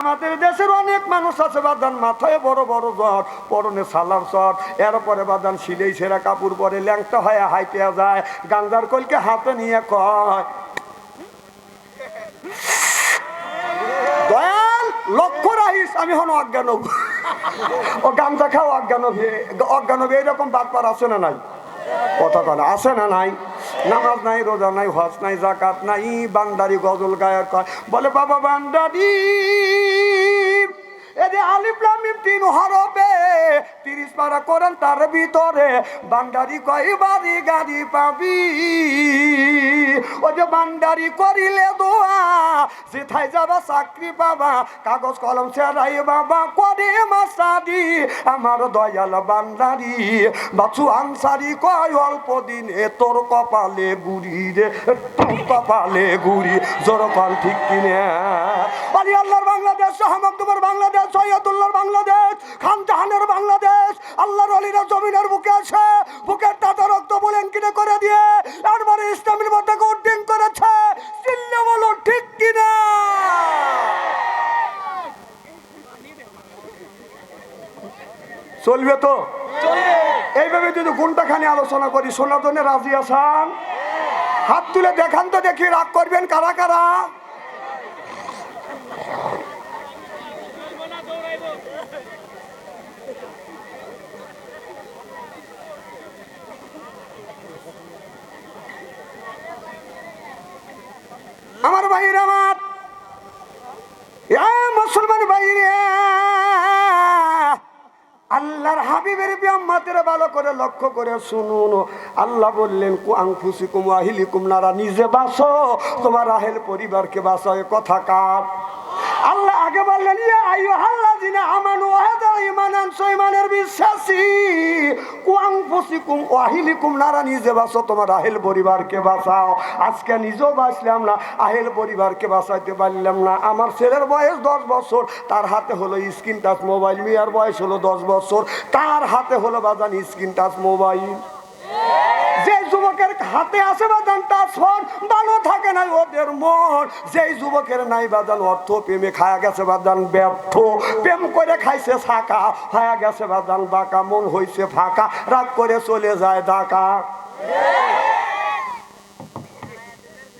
আমাদের দেশের অনেক মানুষ আছে, বাদান মাথায় বড় বড় জ্বর, পরনে সালার চর এরপরে বাদান সিলেই সেরা কাপড় পরে ল্যাংটা হয়ে হাইটে যায়, গাঞ্জার কলকে হাতে নিয়ে কয়। রাহিস আমি হন ও গাঞ্জা খাও হবে এরকম আছে না নাই? কথা কথা আছে না নাই? নামাজ নাই, রোজা নাই, হজ নাই জাকাত নাই, বান্দারি গজল গায়ক কয়। বলে, বাবা বান্দারি হরবে তিরিশ পারা করেন তার ভিতরে, বান্দারি কয়, বাড়ি গাড়ি পাবি? ও যে বান্দারি করিলে দোয়া, যেথায় যাবা চাকরি পাবা, কাগজ কলম সেরাই বাবা, করে মাসাদি আমার দয়াল বান্দারি। বাছু আনসারি কয়, অল্প দিনে তোর কপালে গুড়ি রে, তোর কপালে গুড়ি, জোর কল ঠিক কিনে। আলী আল্লাহর বাংলাদেশ শাহমকদুমের বাংলাদেশ, সৈয়দুল্লাহর বাংলাদেশ, খান জাহানের বাংলাদেশ আল্লাহর অলিরা জমিনের বুকে আছে। বুকের টাটা রক্ত বলেন কিনে করে দিয়ে একবারে ইসলামের মধ্যে উড্ডিং করেছে। বলো, ঠিক কিনা? চলবে তো? এইভাবে যদি ঘন্টাখানি আলোচনা করি, শোনার রাজি আসান হাত তুলে দেখান তো দেখি রাগ করবেন কারা কারা আমার ভাইয়ের আমার এ মুসলমান ভাইরে, আল্লাহর হাবিবের ব্যাম্মাতের ভালো করে লক্ষ্য করে শুনুন। আল্লাহ বললেন কুয়াং ফুসি কুম আহিলি কুমনারা নিজে বাসো, তোমার রাহেল পরিবারকে বাসো কথা কার? আল্লাহ আগে বললেন বাসো তোমার রাহেল পরিবারকে আজকে নিজেও বাঁচলাম না, আহেল পরিবারকে পারলাম না। আমার ছেলের বয়স দশ বছর, তার হাতে হলো স্ক্রিন টাচ মোবাইল বয়স হলো দশ তার হাতে হলো বাজান স্ক্রিন টাচ মোবাইল। হাতে আছে বাজান টাচ ফোন ভালো থাকে নাই ওদের মন। যেই যুবকের নাই বাজান, অর্থ প্রেমে খায়া গেছে বাজান, ব্যর্থ। প্রেম করে খাইছে ফাঁকা খায়া গেছে বাজান, বাঁকা, মন হইছে ফাঁকা। রাগ করে চলে যায় ডাকা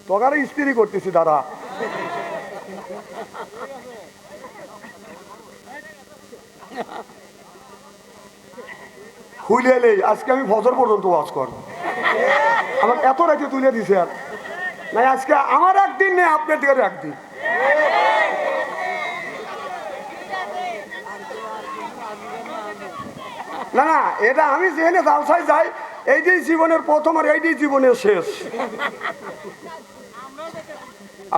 তোকার স্ত্রী করতেছি, দাদা। হুইলে আজকে আমি ফজর পর্যন্ত ওয়াজ করব। আমার এত রাতে তুলে দিছে আর। নাই, আজকে আমার একদিন নেই, আপনার দিকে একদিন। না না, এটা আমি যেখানে জালসায় যাই, এইটাই জীবনের প্রথম আর এইটাই জীবনের শেষ।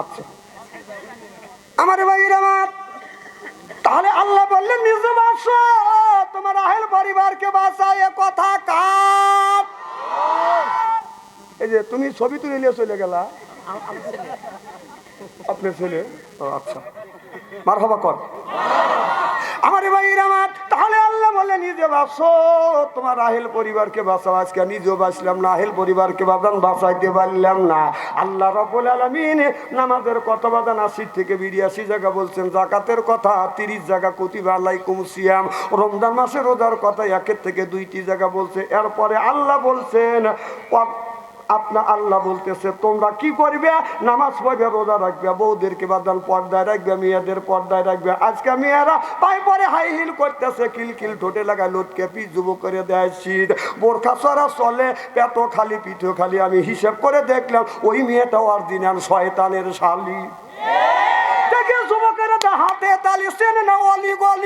আচ্ছা। আমার ভাইয়ের আমার তাহলে আল্লাহ বললেন, নিজে বাসো, তোমার আহেল পরিবারকে বাঁচা এ কথা কার? এই যে তুমি ছবি তুলে নিয়ে চলে গেলা। আপনার ছেলে আচ্ছা। মার হবা কর। আমার ভাইয়ের আমার, তাহলে আল্লাহ বলে, নিজে বাঁচো। তোমার আহেল পরিবারকে বাঁচাও। আজকে নিজেও বাঁচলাম না আহেল পরিবারকে বাদান বাঁচাইতে পারলাম না। আল্লাহ রবুল আলমিন নামাজের কথা বাদান আশির থেকে বিরিয়াশি জায়গা বলছেন, জাকাতের কথা তিরিশ জায়গা, কতিবা আলাইকুম সিয়াম। রমজান মাসে রোজার কথা, একের থেকে দুইটি জায়গা বলছে। এরপরে আল্লাহ বলছেন "ওয়া- আপনার আল্লাহ বলতেছে, তোমরা কি করবে? নামাজ পড়বে, রোজা রাখবে, বউদেরকে বাদাল পর্দায় রাখবে, মেয়েদের পর্দায় রাখবে। আজকে মেয়েরা পাই পরে হাই হিল করতেছে কিলকিল কিল ঠোঁটে লাগায় লোটকে পি যুব করে দেয় শীত। বোরখা সরা চলে, পেট খালি, পিঠে খালি। আমি হিসেব করে দেখলাম, ওই মেয়েটা অরিজিনাল শয়তানের শালি।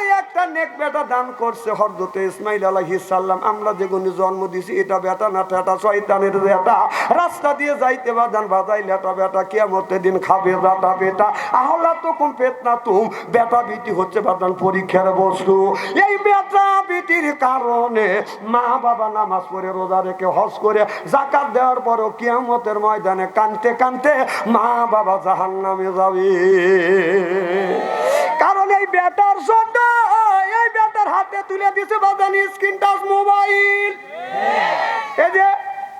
আল্লাহ একটা নেক বেটা দান করছে হরদতে ইসমাইল আলাইহিস সাল্লাম আমরা যেগুলো জন্ম দিছি, এটা বেটা না টেটা শয়তানের বেটা? রাস্তা দিয়ে যাইতে বা বাজান বাজাই লেটা বেটা কেমতে দিন খাবে বেটা বেটা। আহলা তো কম পেট না তুম। বেটা বিটি হচ্ছে বাজান পরীক্ষার বস্তু। এই বেটা বিটির কারণে মা বাবা নামাজ পড়ে, রোজা রেখে, হজ করে জাকাত দেওয়ার পরও কিয়ামতের ময়দানে কানতে কানতে মা বাবা জাহান নামে যাবে। তুলে দিছে বাজান স্ক্রিন টাচ মোবাইল এই যে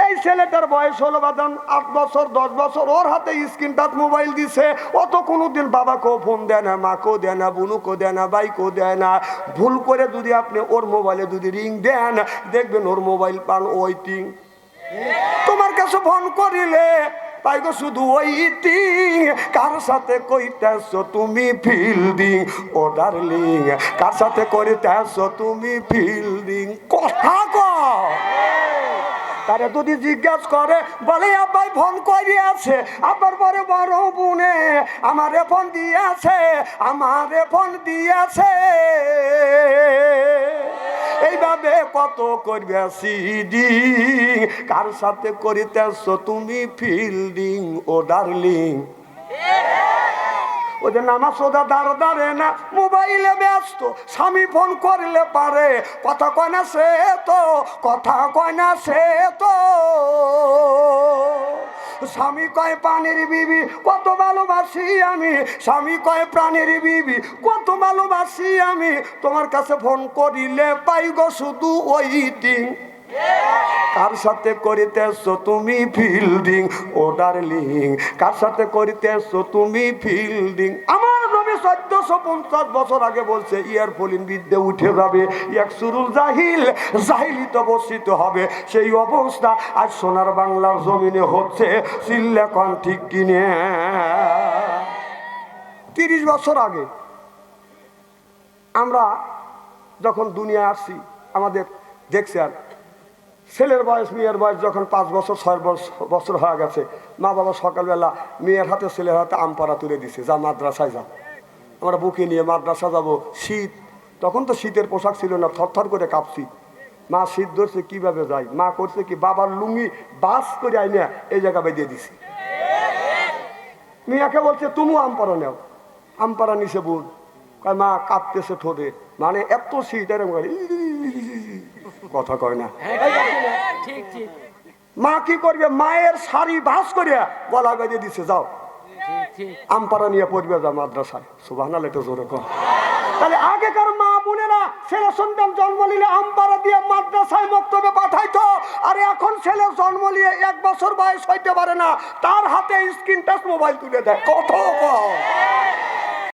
এই ছেলেটার বয়স হলো বাদান আট বছর দশ বছর ওর হাতে স্ক্রিন টাচ মোবাইল দিছে। ও তো কোনোদিন বাবাকেও ফোন দেয় না মাকেও দেয় না বুনুকেও দেয় না বাইকেও দেয় না। ভুল করে যদি আপনি ওর মোবাইলে যদি রিং দেন দেখবেন ওর মোবাইল পান ওইটিং তোমার কাছে ফোন করিলে তাই গো শুধু ওইটিং কার সাথে কইতেছ তুমি ফিল্ডিং? ও ডার্লিং, কার সাথে করিতেছ তুমি ফিল্ডিং? কথা কও। তারে যদি জিজ্ঞাসা করে, বলে, আব্বাই, ফোন করিয়াছে আব্বার পরে বড় বুনে আমারে ফোন দিয়েছে, আমারে ফোন দিয়েছে। এইভাবে কত করবে সিডিং? কার সাথে করিতেছ তুমি ফিল্ডিং ও ডার্লিং ওই যে নামাজ সোজা দাঁড় দাঁড়ে না, মোবাইলে ব্যস্ত, স্বামী ফোন করলে পারে, কথা কয় না সে তো, কথা কয় না সে তো। স্বামী কয় পানির বিবি, কত ভালোবাসি আমি। স্বামী কয়, প্রাণের বিবি, কত ভালোবাসি আমি। তোমার কাছে ফোন করিলে পাই গো শুধু ওইটিং কার সাথে করিতেছ তুমি ফিল্ডিং ও ডার্লিং কার সাথে করিতেছ তুমি ফিল্ডিং আমার নবী চোদ্দশো পঞ্চাশ বছর আগে বলছে, ইয়ার ফলিন বিদ্যে উঠে যাবে এক সুরুল জাহিল, জাহিলিত বসিত হবে। সেই অবস্থা আজ সোনার বাংলার জমিনে হচ্ছে সিল্লেকন ঠিক কিনে। তিরিশ বছর আগে আমরা যখন দুনিয়া আসছি, আমাদের দেখছি আর ছেলের বয়স মেয়ের বয়স যখন পাঁচ বছর ছয় বছর বছর হয়ে গেছে মা বাবা সকালবেলা মেয়ের হাতে ছেলের হাতে আম পাড়া তুলে দিছে যা মাদ্রাসায় যা। আমরা বুকে নিয়ে মাদ্রাসা যাব শীত। তখন তো শীতের পোশাক ছিল না থরথর করে কাঁপছি। মা শীত ধরছে কীভাবে যাই? মা করছে কি বাবার লুঙ্গি বাস করে আইনে এই জায়গা বেঁধে দিছি। মিয়াকে বলছে তুমিও আম পাড়া নেও। আম পাড়া নিছে বোন কয় মা কাঁপতেছে ঠোঁটে। মানে এত শীত এরকম করে, কথা কয় না। ঠিক ঠিক মা কি করবে? মায়ের শাড়ি ভাস করে গলা বেঁধে দিছে যাও। আমপাড়া নিয়ে পড়বে যা মাদ্রাসায়। একটু জোরে কর তাহলে আগেকার মা বোনেরা ছেলে সন্তান জন্ম নিলে আমপাড়া দিয়ে মাদ্রাসায় বক্তব্যে পাঠাইতো। আর এখন ছেলে জন্ম নিয়ে এক বছর বয়স হইতে পারে না। তার হাতে স্ক্রিন টাচ মোবাইল তুলে দেয়। কত কম।